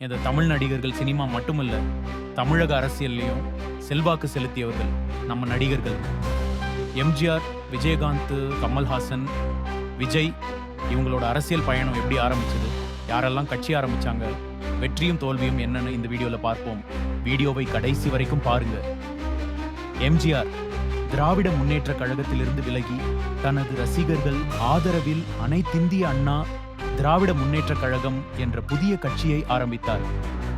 இந்த தமிழ் நடிகர்கள் சினிமா மட்டுமல்ல தமிழக அரசியல்லையும் செல்வாக்கு செலுத்தியவர்கள் நம்ம நடிகர்கள். எம்ஜிஆர் விஜயகாந்த் கமல்ஹாசன் விஜய் இவங்களோட அரசியல் பயணம் எப்படி ஆரம்பிச்சது? யாரெல்லாம் கட்சி ஆரம்பிச்சாங்க? வெற்றியும் தோல்வியும் என்னன்னு இந்த வீடியோவில் பார்ப்போம். வீடியோவை கடைசி வரைக்கும் பாருங்க. எம்ஜிஆர் திராவிட முன்னேற்ற கழகத்திலிருந்து விலகி தனது ரசிகர்கள் ஆதரவில் அனைத்திந்திய அண்ணா திராவிட முன்னேற்ற கழகம் என்ற புதிய கட்சியை ஆரம்பித்தார்.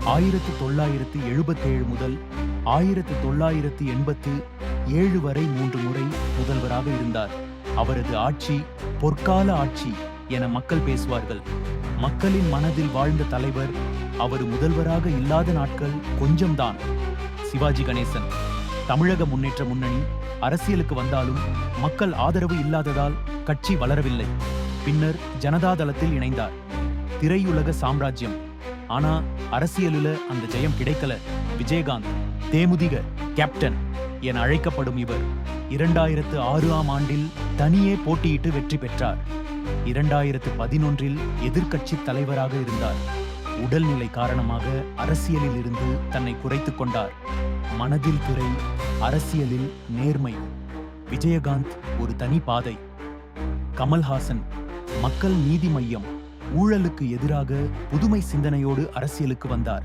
ஆயிரத்து தொள்ளாயிரத்து எழுபத்தேழு முதல் ஆயிரத்து தொள்ளாயிரத்து எண்பத்து ஏழு வரை மூன்று முறை முதல்வராக இருந்தார். அவரது ஆட்சி பொற்கால ஆட்சி என மக்கள் பேசுவார்கள். மக்களின் மனதில் வாழ்ந்த தலைவர் அவர் முதல்வராக இல்லாத நாட்கள் கொஞ்சம்தான். சிவாஜி கணேசன் தமிழக முன்னேற்ற முன்னணி அரசியலுக்கு வந்தாலும் மக்கள் ஆதரவு இல்லாததால் கட்சி வளரவில்லை. பின்னர் ஜனதாதளத்தில் இணைந்தார். திரையுலக சாம்ராஜ்யம். ஆனா அரசியலில் அந்த ஜெயம் கிடைக்கல. விஜயகாந்த் தேமுதிக கேப்டன் என அழைக்கப்படும் இவர் இரண்டாயிரத்து ஆறு ஆம் ஆண்டில் தனியே போட்டியிட்டு வெற்றி பெற்றார். இரண்டாயிரத்து பதினொன்றில் எதிர்க்கட்சி தலைவராக இருந்தார். உடல்நிலை காரணமாக அரசியலில் இருந்து தன்னை குறைத்துக் கொண்டார். மனதில் திரை அரசியலில் நேர்மை. விஜயகாந்த் ஒரு தனி பாதை. கமல்ஹாசன் மக்கள் நீதி மையம் ஊழலுக்கு எதிராக புதுமை சிந்தனையோடு அரசியலுக்கு வந்தார்.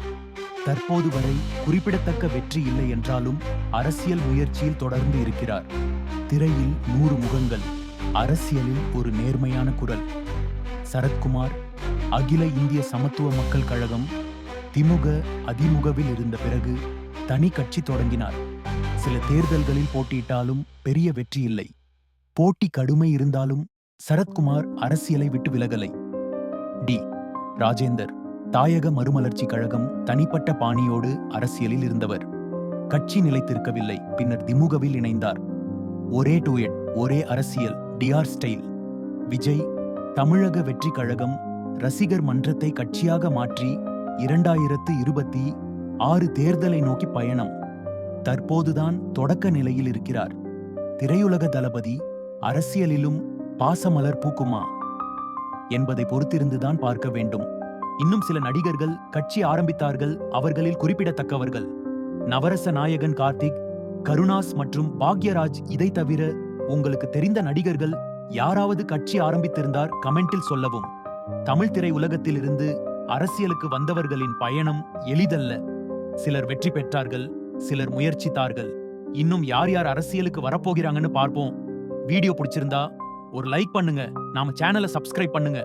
தற்போது வரை குறிப்பிடத்தக்க வெற்றி இல்லை என்றாலும் அரசியல் முயற்சியில் தொடர்ந்து இருக்கிறார். திரையில் நூறு முகங்கள் அரசியலில் ஒரு நேர்மையான குரல். சரத்குமார் அகில இந்திய சமத்துவ மக்கள் கழகம் திமுக அதிமுகவில் இருந்த பிறகு தனி கட்சி தொடங்கினார். சில தேர்தல்களில் போட்டியிட்டாலும் பெரிய வெற்றி இல்லை. போட்டி கடுமை இருந்தாலும் சரத்குமார் அரசியலை விட்டு விலகலை. டி. ராஜேந்தர் தாயக மறுமலர்ச்சி கழகம் தனிப்பட்ட பாணியோடு அரசியலில் இருந்தவர். கட்சி நிலைத்திருக்கவில்லை பின்னர் திமுகவில் இணைந்தார். ஒரே டூயட் ஒரே அரசியல் டிஆர் ஸ்டைல். விஜய் தமிழக வெற்றி கழகம் ரசிகர் மன்றத்தை கட்சியாக மாற்றி இரண்டாயிரத்து இருபத்தி ஆறு தேர்தலை நோக்கி பயணம். தற்போதுதான் தொடக்க நிலையில் இருக்கிறார். திரையுலக தளபதி அரசியலிலும் பாசமலர் பூக்குமா? என்பதை பொறுத்திருந்துதான் பார்க்க வேண்டும். இன்னும் சில நடிகர்கள் கட்சி ஆரம்பித்தார்கள் அவர்களில் குறிப்பிடத்தக்கவர்கள். நவரச நாயகன் கார்த்திக் கருணாஸ் மற்றும் பாக்யராஜ் இதை தவிர உங்களுக்கு தெரிந்த நடிகர்கள் யாராவது கட்சி ஆரம்பித்திருந்தார் கமெண்டில் சொல்லவும். தமிழ் திரை அரசியலுக்கு வந்தவர்களின் பயணம் எளிதல்ல. சிலர் வெற்றி பெற்றார்கள் சிலர் முயற்சித்தார்கள். இன்னும் யார் யார் அரசியலுக்கு வரப்போகிறாங்கன்னு பார்ப்போம். வீடியோ பிடிச்சிருந்தா ஒரு லைக் பண்ணுங்க. நாம சேனலை சப்ஸ்கிரைப் பண்ணுங்க.